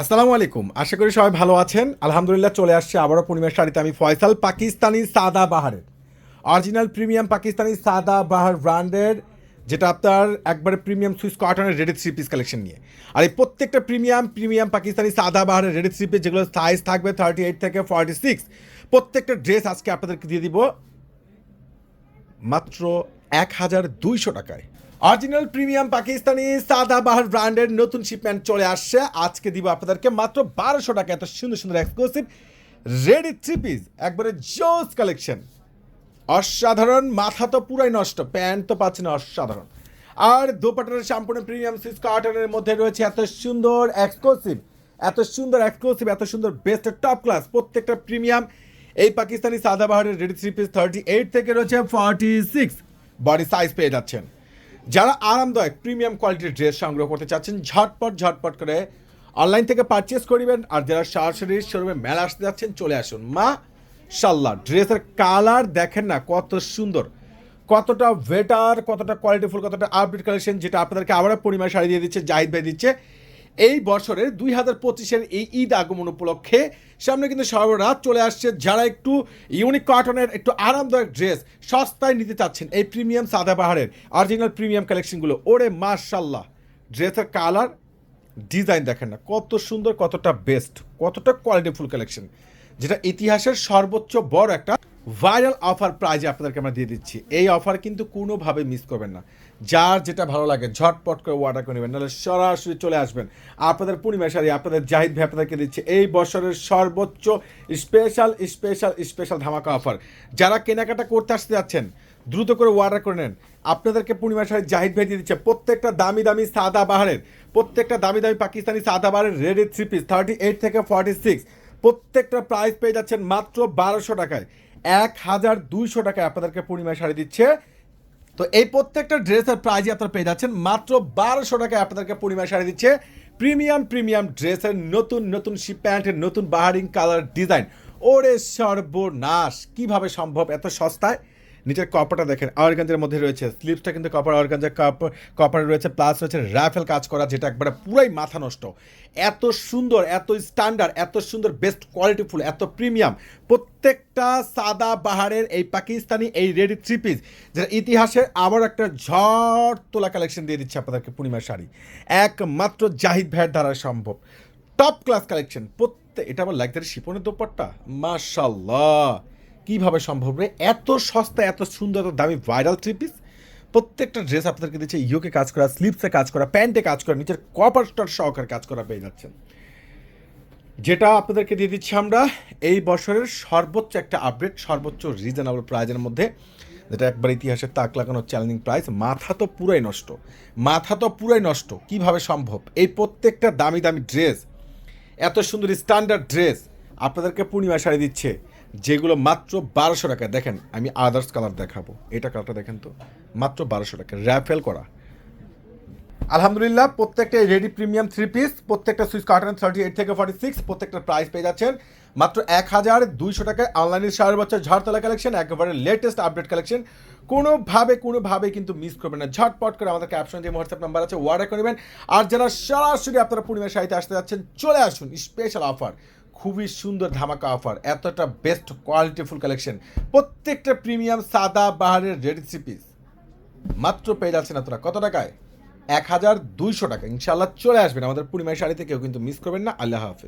আসসালামু আলাইকুম। আশা করি সবাই ভালো আছেন। আলহামদুলিল্লাহ চলে আসছে আবারও পূর্ণিমার শাড়িতে আমি ফয়সাল পাকিস্তানি সাদা বাহারের। অরিজিনাল প্রিমিয়াম পাকিস্তানি সাদা বাহার ব্র্যান্ডের, যেটা আপনার একবারে প্রিমিয়াম সুইস কটনের রেডি থ্রি পিস কালেকশন নিয়ে। আর এই প্রত্যেকটা প্রিমিয়াম প্রিমিয়াম পাকিস্তানি সাদা বাহারের রেডি থ্রি পিস, যেগুলো সাইজ থাকবে থার্টি এইট থেকে ফর্টি সিক্স প্রত্যেকটা ড্রেস আজকে আপনাদেরকে দিয়ে দিব মাত্র এক হাজার দুইশো টাকায়। অরিজিনাল প্রিমিয়াম পাকিস্তানি সাদা বাহার ব্র্যান্ডের নতুন শিপমেন্ট চলে আসছে। আজকে দিব আপনাদেরকে মাত্র বারোশো টাকা। এত সুন্দর সুন্দর এক্সক্লুসিভ রেডি থ্রি পিস একবারে জোস কালেকশন অসাধারণ, মাথা তো পুরাই নষ্ট, প্যান্ট তো পাচ্ছে না অসাধারণ। আর দোপাটার সম্পূর্ণ প্রিমিয়াম সুইস কার্টনের মধ্যে রয়েছে এত সুন্দর এক্সক্লুসিভ এত সুন্দর এক্সক্লুসিভ এত সুন্দর বেস্ট টপ ক্লাস প্রত্যেকটা প্রিমিয়াম এই Pakistani সাদাবাহারের ready three piece thirty eight থেকে রয়েছে ফর্টি সিক্স বডি সাইজ পেয়ে যাচ্ছেন। যারা আরামদায়ক প্রিমিয়াম কোয়ালিটির ড্রেস সংগ্রহ করতে চাচ্ছেন, ঝটপট ঝটপট করে অনলাইন থেকে পারচেস করিবেন। আর যারা সরাসরি শোরুমে মেলা আসতে যাচ্ছেন, চলে আসুন। মা শাল্লাহ ড্রেসের কালার দেখেন না, কত সুন্দর। কতটা বেটার কতটা কোয়ালিটিফুল কতটা আপডেট কালেকশন যেটা আপনাদেরকে আবারও পরিমাণ শাড়ি দিয়ে দিচ্ছে, জাহিদ ভাই দিচ্ছে। এই বছরের দুই হাজার পঁচিশের এই ঈদ আগমন উপলক্ষে সামনে কিন্তু সর্বরাত চলে আসছে যারা একটু ইউনিক কটনের একটু আরামদায়ক ড্রেস সস্তায় নিতে চাচ্ছেন এই প্রিমিয়াম সাদাবাহারের অরিজিনাল প্রিমিয়াম কালেকশনগুলো ওরে মার্শাল্লাহ ড্রেসের কালার ডিজাইন দেখেন না, কত সুন্দর, কতটা বেস্ট কতটা কোয়ালিটিফুল কালেকশন যেটা ইতিহাসের সর্বোচ্চ বড় একটা ভাইরাল অফার প্রাইজে আপনাদেরকে আমরা দিয়ে দিচ্ছি। এই অফার কিন্তু কোনোভাবে মিস করবেন না। যার যেটা ভালো লাগে, ঝটপট করে অর্ডার করে নেবেন, নাহলে সরাসরি চলে আসবেন। আপনাদের পূর্ণিমা শাড়ি আপনাদের জাহিদ ভাই আপনাদেরকে দিচ্ছে এই বছরের সর্বোচ্চ স্পেশাল স্পেশাল স্পেশাল ধামাকা অফার যারা কেনাকাটা করতে আসতে যাচ্ছেন, দ্রুত করে অর্ডার করে নেন। আপনাদেরকে পূর্ণিমা শাড়ি জাহিদ ভাই দিয়ে দিচ্ছে প্রত্যেকটা দামি দামি সাদা বাহারের, প্রত্যেকটা দামি দামি পাকিস্তানি সাদা বাহারের ready three piece thirty eight থেকে ফর্টি সিক্স প্রত্যেকটা প্রাইস পেয়ে যাচ্ছেন মাত্র বারোশো টাকায়। এক হাজার দুইশো টাকায় আপনাদেরকে পূর্ণিমায় শাড়ি দিচ্ছে। তো এই প্রত্যেকটা ড্রেসের প্রাইজই আপনারা পেয়ে যাচ্ছেন। মাত্র বারোশো টাকায় আপনাদেরকে পূর্ণিমায় শাড়ি দিচ্ছে। প্রিমিয়াম প্রিমিয়াম ড্রেসের নতুন নতুন শিপ প্যান্টের নতুন বাহারিং কালার ডিজাইন ওরে সর্বনাশ! কীভাবে সম্ভব? এত সস্তায়? নিচের কপারটা দেখেন, অর্গানজের মধ্যে রয়েছে। স্লিপসটা কিন্তু কপার অর্গানজের কাপড় কপার রয়েছে প্লাস রয়েছে র্যাফেল কাজ করা, যেটা একবারে পুরাই মাথা নষ্ট। এত সুন্দর, এত স্ট্যান্ডার্ড এত সুন্দর বেস্ট কোয়ালিটিফুল এত প্রিমিয়াম প্রত্যেকটা সাদা বাহারের এই পাকিস্তানি এই রেডি থ্রি পিস যেটা ইতিহাসে আবার একটা ঝড় তোলা কালেকশন দিয়ে দিচ্ছে আপনাদেরকে পূর্ণিমার শাড়ি। একমাত্র জাহিদ ভাইয়ের দ্বারা সম্ভব। টপ ক্লাস কালেকশন প্রত্যেক এটা আবার লাগজারি শিপনের দোপাট্টা? মাশাল্লাহ কীভাবে সম্ভব রে? এত সস্তা, এত সুন্দর, এত দামি ভাইরাল থ্রি পিস প্রত্যেকটা ড্রেস আপনাদেরকে দিচ্ছে ইয়োকে কাজ করা স্লিপসে কাজ করা, প্যান্টে কাজ করা, নিচের কপার স্টার সহকারে কাজ করা পেয়ে যাচ্ছেন। যেটা আপনাদেরকে দিয়ে দিচ্ছি আমরা, এই বছরের সর্বোচ্চ একটা আপডেট সর্বোচ্চ রিজনেবল প্রাইজের মধ্যে, যেটা একবার ইতিহাসের তাক লাগানো চ্যালেঞ্জিং প্রাইস মাথা তো পুরাই নষ্ট। মাথা তো পুরাই নষ্ট, কীভাবে সম্ভব? এই প্রত্যেকটা দামি দামি ড্রেস এত সুন্দর স্ট্যান্ডার্ড ড্রেস আপনাদেরকে পূর্ণিমা শাড়ি দিচ্ছে। যেগুলো মাত্র বারোশো টাকা দেখেন, আমি আদার্স কালার দেখাবো। এটা কালারটা দেখেন তো। মাত্র বারোশো টাকা র্যাফেল করা। আলহামদুলিল্লাহ প্রত্যেকটা রেডি প্রিমিয়াম থ্রি পিস প্রত্যেকটা সুইচ কার্টন থার্টি এইট থেকে ফর্টি সিক্স প্রত্যেকটা প্রাইস পেয়ে যাচ্ছেন। মাত্র এক হাজার দুইশো টাকায় অনলাইনে সাড়ে বছর ঝাড়তলা কালেকশন একেবারে লেটেস্ট আপডেট কালেকশন কোনোভাবে কোনোভাবে কিন্তু মিস করবেন না। ঝটপট করে আমাদের ক্যাপশন যে হোয়াটসঅ্যাপ নাম্বার আছে অর্ডার করে নেবেন। আর যারা সরাসরি আপনারা পূর্ণিমার সাহিতে আসতে যাচ্ছেন, চলে আসুন। স্পেশাল অফার খুবই সুন্দর ধামাকা অফার এতটা বেস্ট কোয়ালিটিফুল কালেকশন প্রত্যেকটা প্রিমিয়াম সাদা বাহারের রেড পিস মাত্র পেয়ে যাচ্ছেন আপনারা কত টাকায়? এক হাজার দুইশো টাকা। ইনশাল্লাহ চলে আসবেন। আমাদের পূর্ণিমায় শাড়ি থেকেও কিন্তু মিস করবেন না। আল্লাহ হাফেজ।